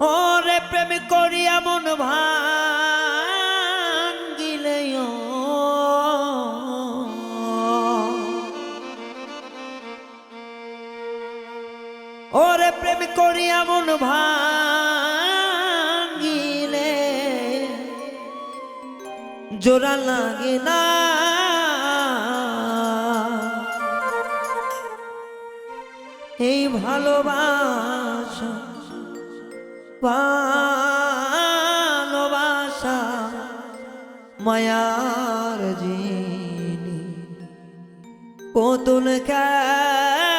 ওরে প্রেম করিয়া মন ভাঙ্গিলে ওরে প্রেম করিয়া মন ভাঙ্গিলে। জোড়া লাগে না। এই ভালোবাসা ভালোবাসা মায়ার জিনি। কতুন খেলা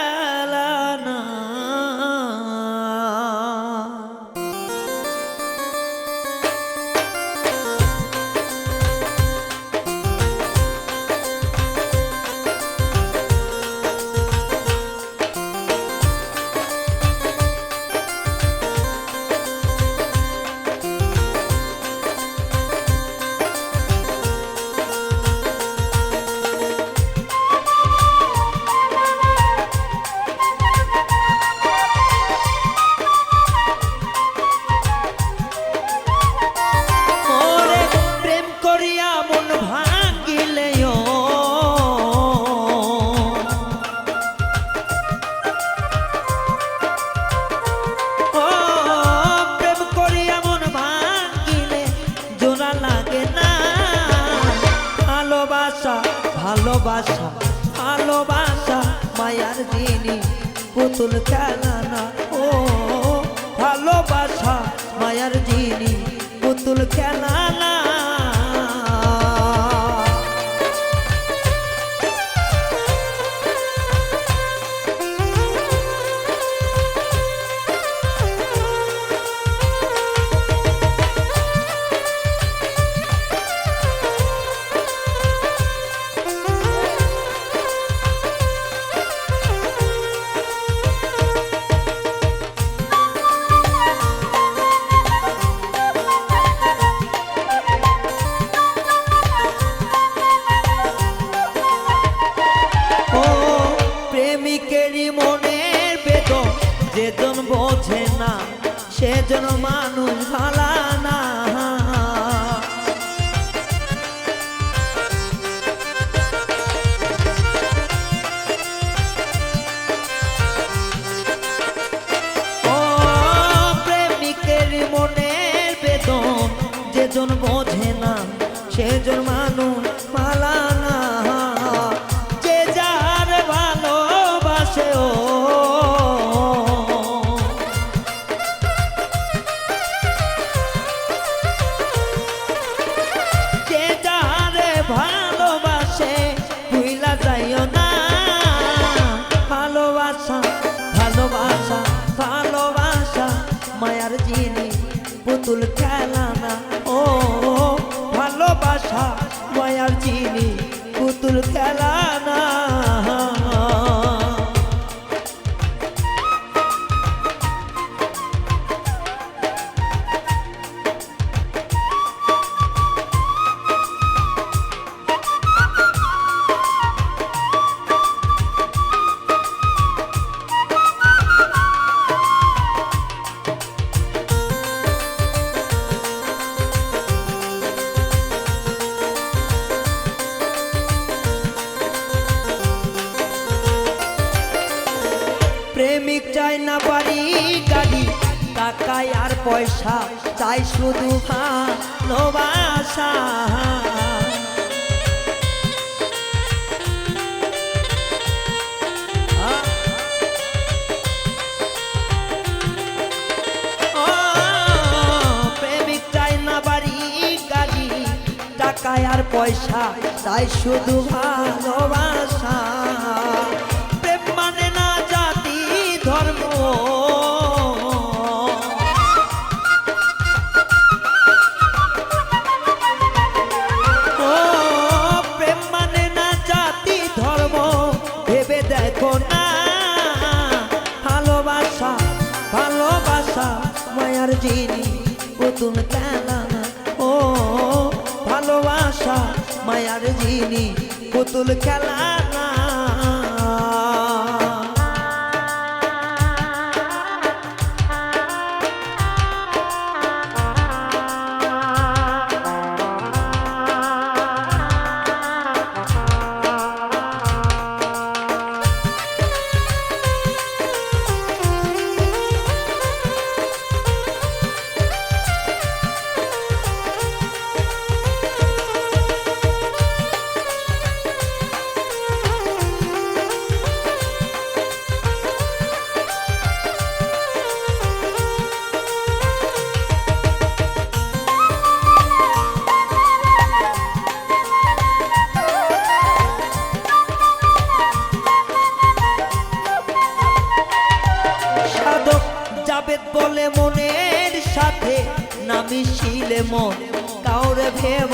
পুতুল খেলানা ও ভালোবাসা মায়ার জিনি যেজন বোঝে না, সেজন মানুষ যে যার ভালোবাসে ও। যে যারে ভুইলা যাইও না। ভালোবাসা ভালোবাসা ভালোবাসা, মায়ার জিনি পুতুল খেলা। প্রেমিক চাই না বাড়ি গাড়ি। টাকায় আর পয়সা চাই শুধু ভালোবাসা। আর পয়সা চাই শুধু ভালোবাসা। জিনি পুতুল খেলা না ও ভালোবাসা মায়ার জিনি পুতুল খেলা। মন কাউরে ভেব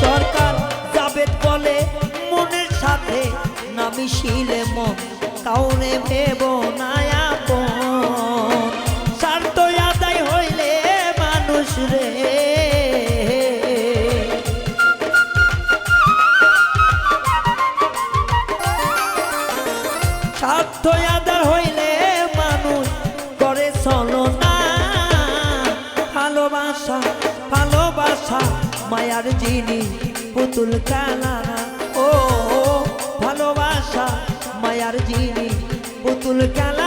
সরকার মনের সাথে নামি শিলে মন কাউনে ভেব নায়া মায়ার পুতুল খেলা। ও ভালোবাসা মায়ার জিনি পুতুল খেলা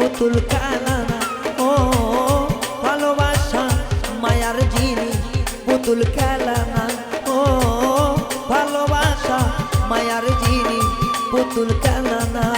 পুতুল খেলা ও ভালোবাসা মায়ার জিনিস পুতুল কালানা ও ভালোবাসা মায়ার জিনিস পুতুল খেলা